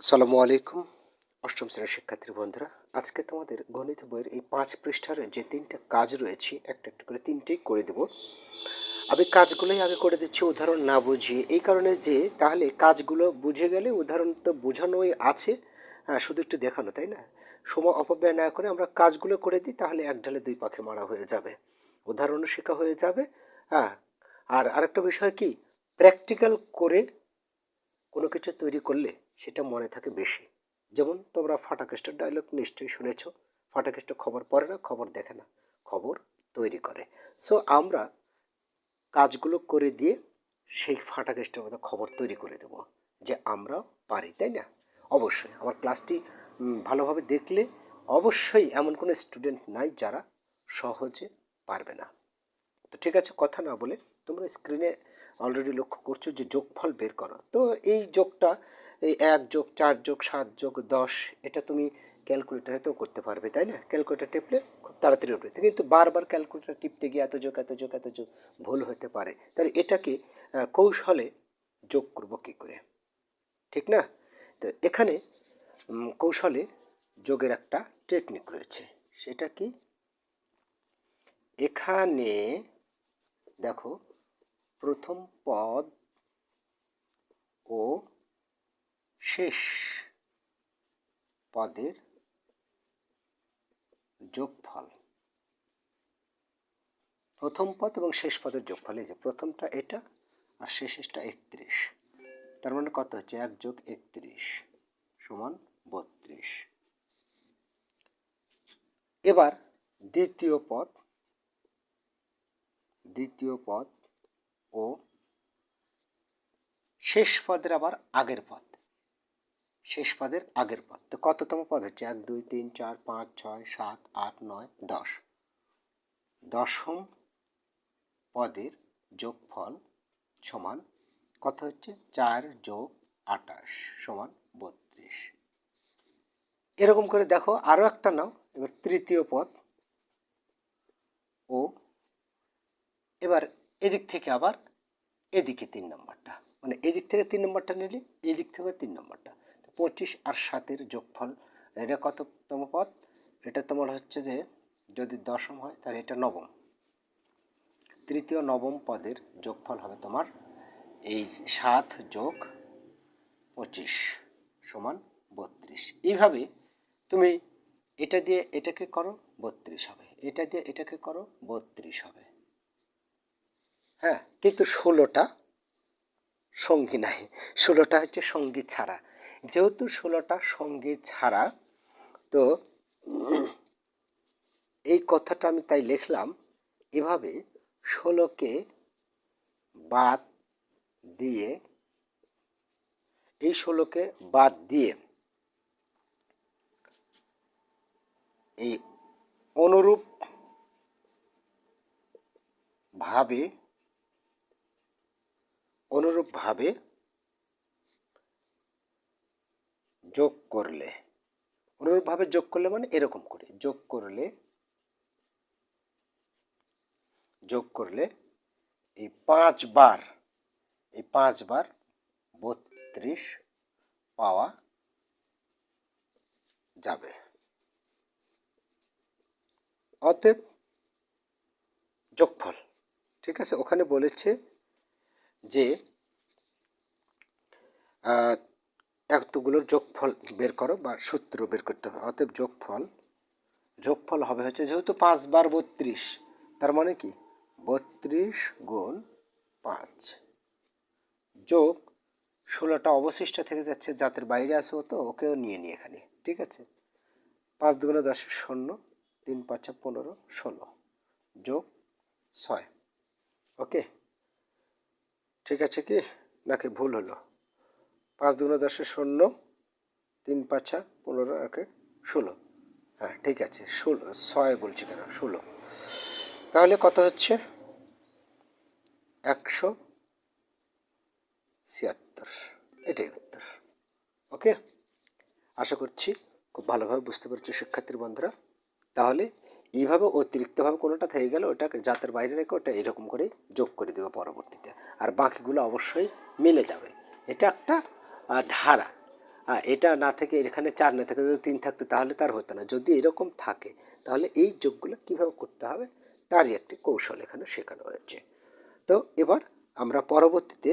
আসসালামু আলাইকুম, অষ্টম শ্রেণির শিক্ষার্থী বন্ধুরা। আজকে তোমাদের গণিত বইয়ের এই পাঁচ পৃষ্ঠার যে তিনটে কাজ রয়েছে, একটা একটা করে তিনটেই করে দেব। আমি কাজগুলোই আগে করে দিচ্ছি, উদাহরণ না বুঝিয়ে। এই কারণে যে, তাহলে কাজগুলো বুঝে গেলে উদাহরণ তো বোঝানোই আছে হ্যাঁ শুধু একটু দেখানো, তাই না? সময় অপব্যয় না করে আমরা কাজগুলো করে দিই, তাহলে এক ঢালে দুই পাখি মারা হয়ে যাবে। উদাহরণও শেখা হয়ে যাবে হ্যাঁ। আর আরেকটা বিষয় কি? প্র্যাকটিক্যাল করে কোনো কিছু তৈরি করলে সেটা মনে থাকে বেশি। যেমন তোমরা ফাটাকেস্টের ডায়লগ নিশ্চয়ই শুনেছ। ফাটাকেস্ট খবর পড়ে না, খবর দেখে না, খবর তৈরি করে। সো আমরা কাজগুলো করে দিয়ে সেই ফাটাকেস্টের মতো খবর তৈরি করে দেব, যে আমরা পারি, তাই না? অবশ্যই, আমার ক্লাসটি ভালোভাবে দেখলে অবশ্যই এমন কোনো স্টুডেন্ট নাই যারা সহজে পারবে না। তো ঠিক আছে, কথা না বলে তোমরা স্ক্রিনে অলরেডি লক্ষ্য করছ যে যোগফল বের করো। তো এই যোগটা এই এক যোগ, চার যোগ, সাত যোগ, দশ, এটা তুমি ক্যালকুলেটারেতেও করতে পারবে, তাই না? ক্যালকুলেটার টিপলে খুব তাড়াতাড়ি উঠবে। কিন্তু বারবার ক্যালকুলেটার টিপতে গিয়ে এত যোগ এত যোগ এত যোগ ভুল হতে পারে। তাহলে এটাকে কৌশলে যোগ করব কী করে? ঠিক না? তো এখানে কৌশলে যোগের একটা টেকনিক রয়েছে। সেটা কি? এখানে, দেখো, প্রথম পদ ও শেষ পদের যোগফল। প্রথম পদ এবং শেষ পদের যোগফল, এই যে প্রথমটা এটা আর শেষেরটা একত্রিশ। তার মানে কত হচ্ছে? এক যোগ একত্রিশ সমান বত্রিশ। এবার দ্বিতীয় পদ দ্বিতীয় পদ ও শেষ পদের আবার আগের পদ। শেষ পদের আগের পদ। তো কততম পদ হচ্ছে? এক, দুই, তিন, চার, পাঁচ, ছয়, সাত, আট, নয়, দশ। দশম পদের যোগফল সমান কত হচ্ছে? চার যোগ আটাশ সমান বত্রিশ। এরকম করে দেখো আরও একটা নাও, এবার তৃতীয় পদ। ও, এবার এদিক থেকে আবার এদিকে তিন নম্বরটা। মানে এদিক থেকে তিন নম্বরটা নিলে, এদিক থেকে তিন নম্বরটা। পঁচিশ আর সাতের যোগফল। এটা কততম পদ? এটা তোমার হচ্ছে যে যদি দশম হয়, তাহলে এটা নবম। তৃতীয় নবম পদের যোগফল হবে তোমার এই সাত যোগ পঁচিশ সমান বত্রিশ। এইভাবে তুমি এটা দিয়ে এটাকে করো, বত্রিশ হবে। এটা দিয়ে এটাকে করো, বত্রিশ হবে। হ্যাঁ কিন্তু ষোলোটা সঙ্গী নাই। ষোলোটা হচ্ছে সঙ্গী ছাড়া। যেহেতু ষোলোটা সঙ্গী ছাড়া, তো এই কথাটা আমি তাই লিখলাম, এভাবে ষোলোকে বাদ দিয়ে, এই ষোলোকে বাদ দিয়ে, এই অনুরূপ ভাবে অনুরূপভাবে যোগ করলে, অনুরূপভাবে যোগ করলে মানে এরকম করে, যোগ করলে যোগ করলে এই পাঁচবার এই পাঁচবার বত্রিশ পাওয়া যাবে। অতএব যোগফল, ঠিক আছে? ওখানে বলেছে যে এতগুলোর যোগফল বের করো বা সূত্র বের করতে হবে। অতএব যোগফল যোগফল হবে হচ্ছে যেহেতু পাঁচ বার বত্রিশ, তার মানে কি? বত্রিশ গুণ পাঁচ। যোগ ষোলোটা অবশিষ্ট থেকে যাচ্ছে জাতের বাইরে আছে ও তো, ওকেও নিয়ে নিয়ে এখানে, ঠিক আছে? পাঁচ দুগুণে দশ শূন্য, তিন পাঁচে পনেরো ষোলো, যোগ ছয়। ওকে? ঠিক আছে কি? নাকি ভুল হলো? পাঁচ দুগুণে দশের শূন্য, তিন পাঁচা পনেরো একে ষোলো। হ্যাঁ ঠিক আছে, ষোলো, ছয় বলছি কেন, ষোলো। তাহলে কত হচ্ছে? একশো ছিয়াত্তর, এটাই উত্তর। ওকে? আশা করছি খুব ভালোভাবে বুঝতে পারছ শিক্ষার্থীর বন্ধুরা। তাহলে এইভাবে অতিরিক্তভাবে কোনোটা থেকে গেলে, ওটাকে জাতের বাইরে রেখে ওটা এরকম করে যোগ করে দেবে পরবর্তীতে। আর বাকিগুলো অবশ্যই মিলে যাবে। এটা একটা ধারা। এটা না থেকে এখানে চার, না থেকে যদি তিন থাকতো, তাহলে তার হতো না। যদি এরকম থাকে, তাহলে এই যোগগুলো কীভাবে করতে হবে? তারই একটি কৌশল এখানে শেখানো হয়েছে। তো এবার আমরা পরবর্তীতে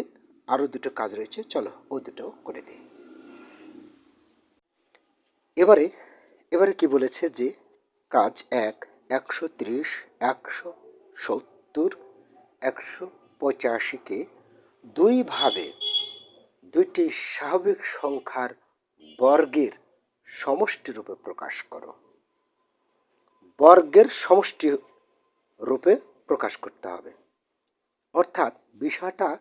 আরও দুটো কাজ রয়েছে। চলো ও দুটো করে দিই। এবারে এবারে কি বলেছে যে, কাজ এক, একশো ত্রিশ, একশো সত্তর, একশো পঁচাশিকে দুইভাবে দুইটি স্বাভাবিক সংখ্যার বর্গের সমষ্টি রূপে প্রকাশ করো। বর্গের সমষ্টি রূপে প্রকাশ করতে হবে। অর্থাৎ বিষয়টা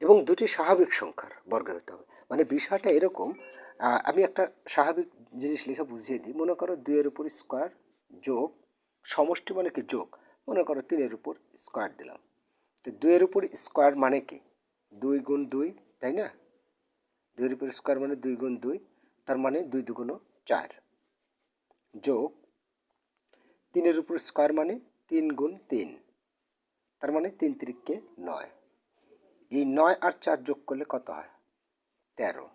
এবং দুটি স্বাভাবিক সংখ্যার বর্গের হতে হবে। মানে বিষয়টা এরকম আমি একটা স্বাভাবিক জিনিস লেখা বুঝিয়ে দিই। মনে করো দুইয়ের উপর স্কোয়ার যোগ, সমষ্টি মানে কি যোগ? মনে করো তিনের উপর স্কোয়ার দিলাম। তো দুইয়ের উপর স্কোয়ার মানে কি? দুই গুণ দুই, তাই না? দুইয়ের উপর স্কোয়ার মানে দুই গুণ দুই, তার মানে দুই দুগুণ চার। যোগ তিনের উপর স্কোয়ার মানে তিন গুণ তিন, তার মানে তিন তিরিককে নয়। এই নয় আর চার যোগ করলে কত হয়? তেরো।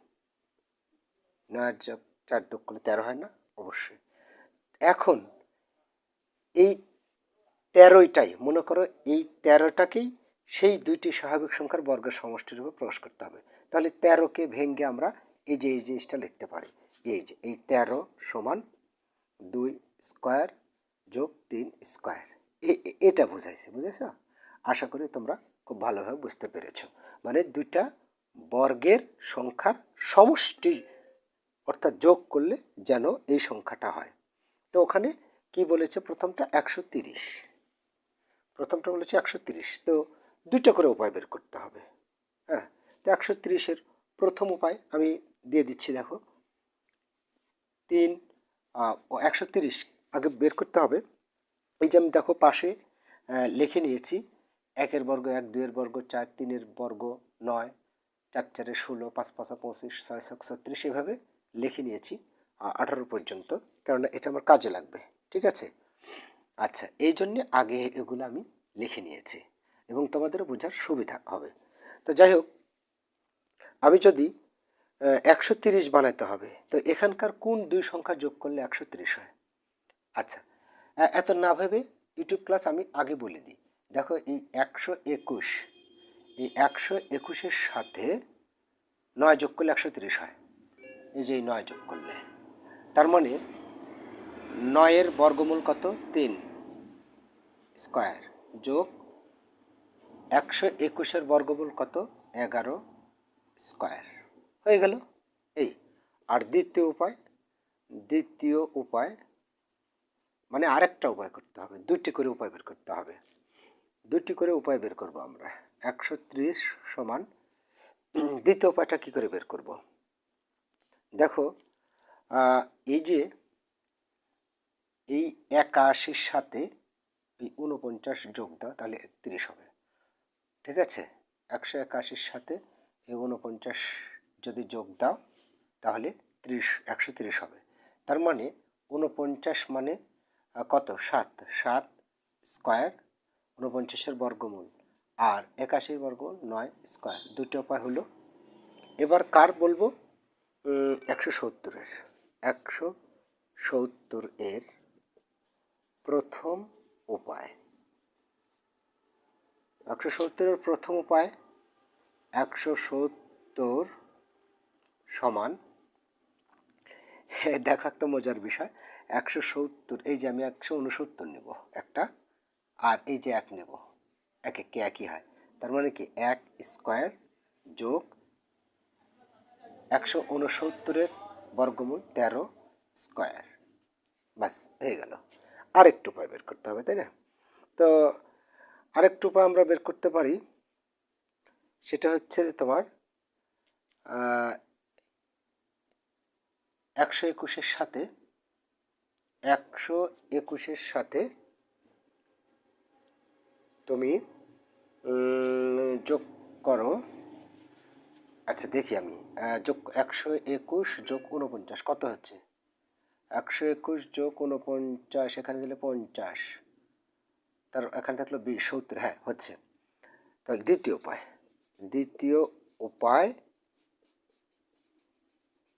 নয় আর যোগ চার যোগ করলে তেরো হয় না? অবশ্যই। এখন এই তেরোইটাই, মনে করো এই তেরোটাকেই সেই দুইটি স্বাভাবিক সংখ্যার বর্গের সমষ্টির রূপে প্রকাশ করতে হবে। তাহলে তেরোকে ভেঙে আমরা এই যে, এই জিনিসটা লিখতে পারি। এই যে, এই তেরো সমান দুই স্কোয়ার যোগ তিন স্কোয়ার। এটা বুঝাইছে, বুঝেছ? আশা করি তোমরা খুব ভালোভাবে বুঝতে পেরেছ। মানে দুইটা বর্গের সংখ্যার সমষ্টি, অর্থাৎ যোগ করলে যেন এই সংখ্যাটা হয়। তো ওখানে কি বলেছে প্রথমটা? একশো তিরিশ। প্রথমটা বলেছে একশো তিরিশ। তো দুইটা করে উপায় বের করতে হবে। হ্যাঁ? তো একশো তিরিশের প্রথম উপায় আমি দিয়ে দিচ্ছি, দেখো। তিন একশো তিরিশ আগে বের করতে হবে। এই যে আমি দেখো পাশে লিখে নিয়েছি, একের বর্গ এক, দুইয়ের বর্গ চার, তিনের বর্গ নয়, চার চারে ষোলো, পাঁচ পাঁচা পঁচিশ, ছয় ছয় ছত্রিশ এভাবে লিখে নিয়েছি আঠারো পর্যন্ত, কেননা এটা আমার কাজে লাগবে, ঠিক আছে? আচ্ছা এই জন্যে আগে এগুলো আমি লিখে নিয়েছি, এবং তোমাদের বোঝার সুবিধা হবে। তো যাই হোক আমি যদি একশো তিরিশ বানাতে হবে, তো এখানকার কোন দুই সংখ্যা যোগ করলে একশো তিরিশ হয়? আচ্ছা এত না ভেবে ইউটিউব ক্লাস আমি আগে বলে দিই। দেখো, এই একশো একুশ, এই একশো একুশের সাথে নয় যোগ করলে একশো তিরিশ হয়। এই যে এই নয় যোগ করলে। তার মানে নয়ের বর্গমূল কত? তিন স্কোয়ার যোগ একশো একুশের বর্গমূল কত? এগারো স্কোয়ার। হয়ে গেল এই। আর দ্বিতীয় উপায় দ্বিতীয় উপায় মানে আরেকটা উপায় করতে হবে। দুটি করে উপায় বের করতে হবে। দুটি করে উপায় বের করব আমরা। একশো ত্রিশ সমান, দ্বিতীয় উপায়টা কী করে বের করব? দেখো এই যে এই একাশির সাথে এই উনপঞ্চাশ যোগ দাও, তাহলে তিরিশ হবে। ঠিক আছে? একশো একাশির সাথে উনপঞ্চাশ যদি যোগ দাও, তাহলে ত্রিশ, একশো তিরিশ হবে। তার মানে উনপঞ্চাশ মানে কত? সাত। সাত স্কোয়ার উনপঞ্চাশের বর্গমূল আর একাশির বর্গমূল নয় স্কোয়ার। দুটো উপায় হলো, এবার কার বলব? একশো সত্তরের। একশো সত্তর এর প্রথম উপায়। একশো সত্তরের প্রথম উপায় একশো সত্তর সমান। দেখো একটা মজার বিষয়, একশো সত্তর, এই যে আমি একশো উনসত্তর নেব, একটা, আর এই যে এক নেব, এক এককে একই হয়। তার মানে কি, এক স্কোয়ার যোগ একশো উনসত্তরের বর্গমূল তেরো স্কোয়ার। বাস হয়ে গেল। আরেকটু উপায় বের করতে হবে, তাই না? তো আরেকটু উপায় আমরা বের করতে পারি সেটা হচ্ছে তোমার একশো একুশের সাথে, একশো একুশের সাথে তুমি যোগ করো। আচ্ছা দেখি আমি যোগ একশো একুশ যোগ উনপঞ্চাশ কত হচ্ছে? একশো একুশ যোগ উনপঞ্চাশ এখানে দিলে পঞ্চাশ। তার, এখানে থাকল বিশ, সত্তর হ্যাঁ হচ্ছে। তাহলে দ্বিতীয় উপায়। দ্বিতীয় উপায়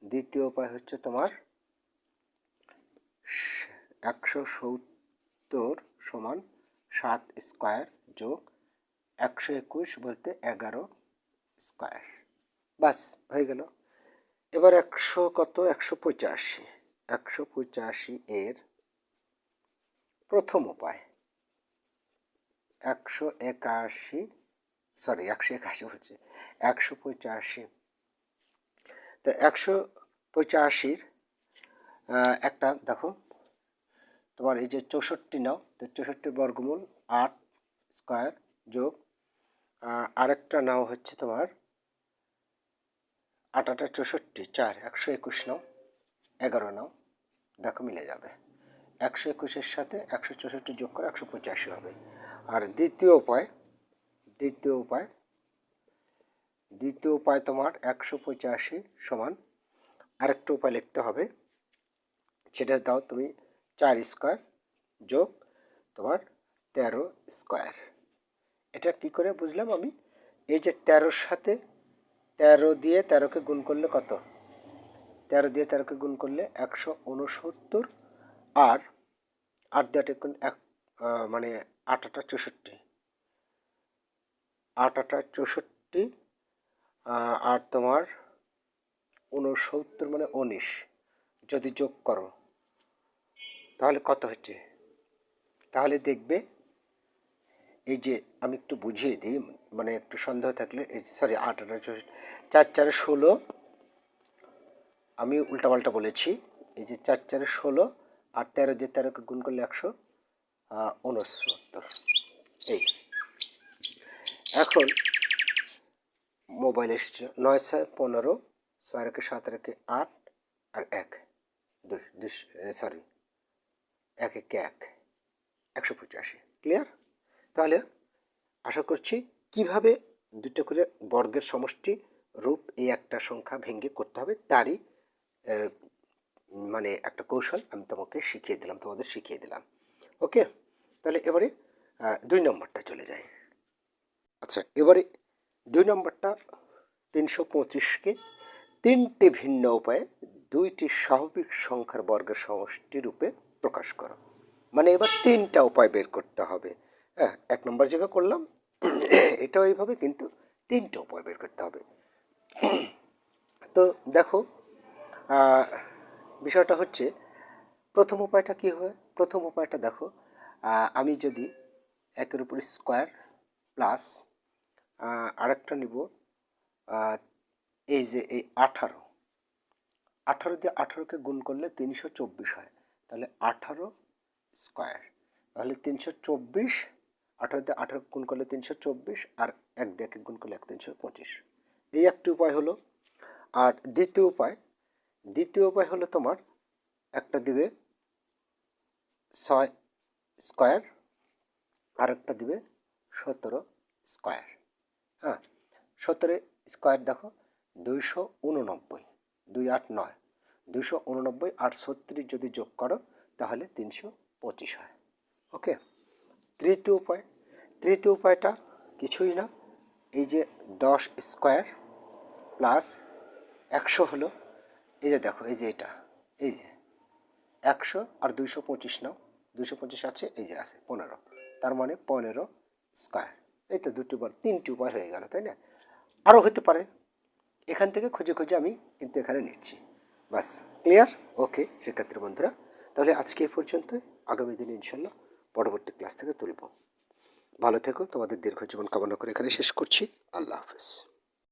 দ্বিতীয় উপায় হচ্ছে তোমার একশো সত্তর সমান সাত স্কোয়ার যোগ একশো একুশ বলতে এগারো স্কোয়ার। বাস হয়ে গেল। এবার একশো কত? একশো পঁচাশি। একশো পঁচাশি এর প্রথম উপায়। একশো একাশি সরি, একশো একাশি হচ্ছে একশো পঁচাশি। তো একশো পঁচাশির একটা দেখো, তোমার এই যে চৌষট্টি নাও, তো চৌষট্টি বর্গমূল আট স্কোয়ার যোগ আরেকটা নাও হচ্ছে তোমার আট আটা চৌষট্টি, চার, একশো একুশ নাও, এগারো নাও, দেখো মিলে যাবে। একশো একুশের সাথে একশো চৌষট্টি যোগ করে একশো পঁচাশি হবে। আর দ্বিতীয় উপায় দ্বিতীয় উপায়। দ্বিতীয় উপায় তোমার একশো পঁচাশি সমান আরেকটা উপায় লিখতে হবে। সেটা দাও তুমি চার স্কোয়ার যোগ তোমার তেরো স্কোয়ার। এটা কি করে বুঝলাম আমি? এই যে তেরোর সাথে তেরো দিয়ে তেরোকে গুণ করলে কত? তেরো দিয়ে তেরোকে গুণ করলে একশো উনসত্তর। আর আট দিয়ে আটে গুণ এক মানে আট আটা চৌষট্টি। আট আটা চৌষট্টি আর তোমার উনসত্তর মানে উনিশ। যদি যোগ করো, তাহলে কত হচ্ছে? তাহলে দেখবে, এই যে আমি একটু বুঝিয়ে দিই মানে একটু সন্দেহ থাকলে সরি আট আটা চার চারে ষোলো, আমি উল্টাপাল্টা বলেছি, এই যে চার চারে ষোলো আর তেরো দিয়ে তেরোকে গুণ করলে একশো উনসত্তর। এই। এখন মোবাইল এসেছে নয় ছয় পনেরো, ছয় রেখে সাত রেখে আট আর এক। দুই দুই সরি এক একে এক, একশো পঁচাশি। ক্লিয়ার তাহলে আশা করছি কীভাবে দুটো করে বর্গের সমষ্টি রূপ এই একটা সংখ্যা ভেঙে করতে হবে তারই মানে একটা কৌশল আমি তোমাকে শিখিয়ে দিলাম, তোমাদের শিখিয়ে দিলাম। ওকে তাহলে এবারে দুই নম্বরটা চলে যায় আচ্ছা এবারে দুই নম্বরটা তিনশো পঁচিশকে তিনটি ভিন্ন উপায়ে দুইটি স্বাভাবিক সংখ্যার বর্গের সমষ্টি রূপে প্রকাশ করো। মানে এবার তিনটা উপায় বের করতে হবে। হ্যাঁ এক নম্বর যেভাবে করলাম, এটাও এইভাবে, কিন্তু তিনটা উপায় বের করতে হবে। তো দেখো বিষয়টা হচ্ছে, প্রথম উপায়টা কী হয়? প্রথম উপায়টা দেখো আমি যদি একের উপর স্কোয়ার প্লাস আরেকটা নিব এই যে এই আঠারো। আঠারো দিয়ে আঠারোকে গুণ করলে তিনশো চব্বিশ হয়। তাহলে আঠারো স্কোয়ার। তাহলে তিনশো চব্বিশ, আঠারো দিয়ে আঠারো গুণ করলে তিনশো চব্বিশ, আর এক দিয়ে একে গুণ করলে এক তিনশো পঁচিশ। এই একটি উপায় হলো। আর দ্বিতীয় উপায় দ্বিতীয় উপায় হলো তোমার, একটা দিবে ছয় স্কোয়ার আর একটা দিবে সতেরো স্কোয়ার হ্যাঁ? সতেরো স্কোয়ার দেখো, দুইশো উননব্বই, দুই আট নয়, দুইশো উননব্বই আর ছত্রিশ যদি যোগ করো, তাহলে তিনশো পঁচিশ হয়, ওকে? তৃতীয় উপায়, তৃতীয় উপায়টা কিছুই না, এই যে দশ স্কোয়ার প্লাস একশো হলো, এই যে দেখো, এই যে এটা, এই যে একশো আর দুইশো পঁচিশ নাও, দুইশো পঁচিশ আছে, এই যে আছে, পনেরো, তার মানে পনেরো স্কোয়ার এই তো দুটি বার তিনটি উপায় হয়ে গেল, তাই না? আরও হতে পারে। এখান থেকে খুঁজে খুঁজে আমি কিন্তু এখানে নিচ্ছি। বাস ক্লিয়ার? ওকে শিক্ষার্থী বন্ধুরা, তাহলে আজকে এ পর্যন্ত। আগামী দিনে, ইনশাল্লাহ, পরবর্তী ক্লাস থেকে তুলব। ভালো থেকো, তোমাদের দীর্ঘ জীবন কামনা করে এখানে শেষ করছি। আল্লাহ হাফেজ।